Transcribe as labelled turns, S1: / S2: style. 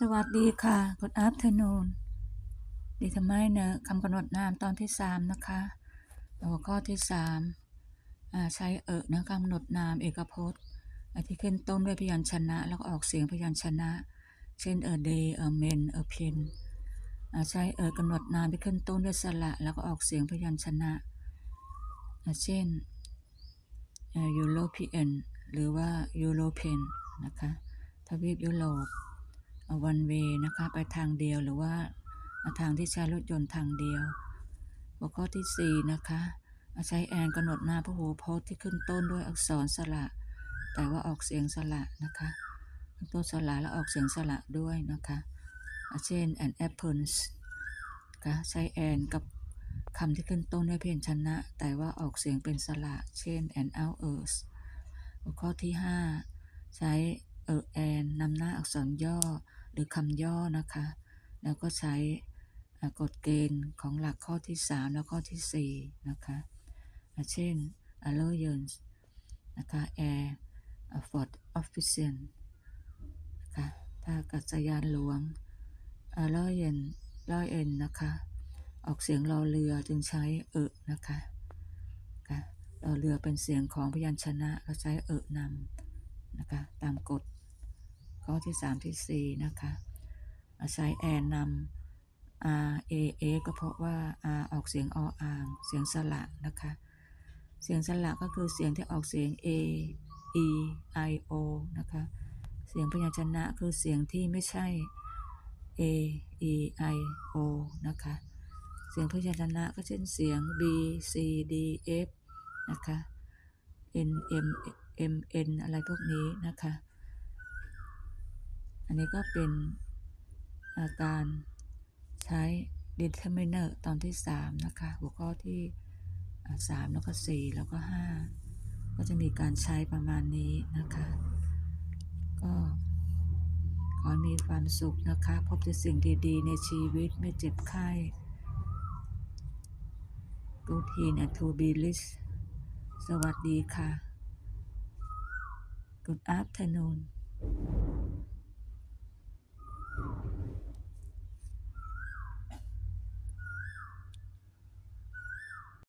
S1: สวัสดีค่ะ Good afternoon ดีทำไมเนะคำกำหนดนามตอนที่สามนะคะหัวข้อที่สามใช้เอะนะคำกำหนดนามเอกพจน์ที่ขึ้นต้นด้วยพยัญชนะ แล้วก็ออกเสียงพยัญชนะ เช่นเออเดย์เออเมนเออเพนใช้เอะกำหนดนามที่ขึ้นต้นด้วยสระ แล้วก็ออกเสียงพยัญชนะ เช่นเออยูโรเปียนหรือว่ายูโรเพนนะคะทวีปยุโรป วันเวนะคะไปทางเดียวหรือว่าทางที่ใช้รถยนต์ทางเดียว หัวข้อที่ 4 นะคะ ใช้แอนกำหนดหน้าพหูพจน์ที่ขึ้นต้นด้วยอักษรสระ แต่ว่าออกเสียงสระนะคะขึ้นต้นสระแล้วออกเสียงสระด้วยนะคะเช่น an apples คะใช้แอนกับคำที่ขึ้นต้นด้วยเพียงชนะ แต่ว่าออกเสียงเป็นสระ เช่น an hours หัวข้อที่ 5 ใช้เออแอนนำหน้าอักษรย่อ หรือคำย่อนะคะ แล้วก็ใช้กฎเกณฑ์ของหลักข้อที่ 3 และข้อที่ 4 นะคะ เช่น a l l o y a n c e นะคะ air fort official นะคะถ้ากัศยานหลวง a l l o y a n l o y a n นะคะ ออกเสียงรอเรือจึงใช้เอะนะคะค่ะรอเรือเป็นเสียงของพยัญชนะก็ใช้เอะนำนะคะ ตามกฎ ข้อที่3ที่4นะคะใช้แอนนำ R A A ก็เพราะว่า R ออกเสียงออ่าง เสียงสระนะคะ เสียงสระก็คือเสียงที่ออกเสียง A E I O นะคะ เสียงพยัญชนะคือเสียงที่ไม่ใช่ A E I O นะคะ เสียงพยัญชนะก็เช่นเสียง B C D F นะคะ N M M N อะไรพวกนี้นะคะ อันนี้ก็เป็นอาการใช้ determiner ตอนที่ 3 นะคะ หัวข้อที่ 3 แล้วก็ 4 แล้วก็ 5 ก็จะมีการใช้ประมาณนี้นะคะ ก็ขอมีความสุขนะคะ พบแต่สิ่งดีๆ ในชีวิตไม่เจ็บไข้ Good in and to be list สวัสดีค่ะ Good afternoon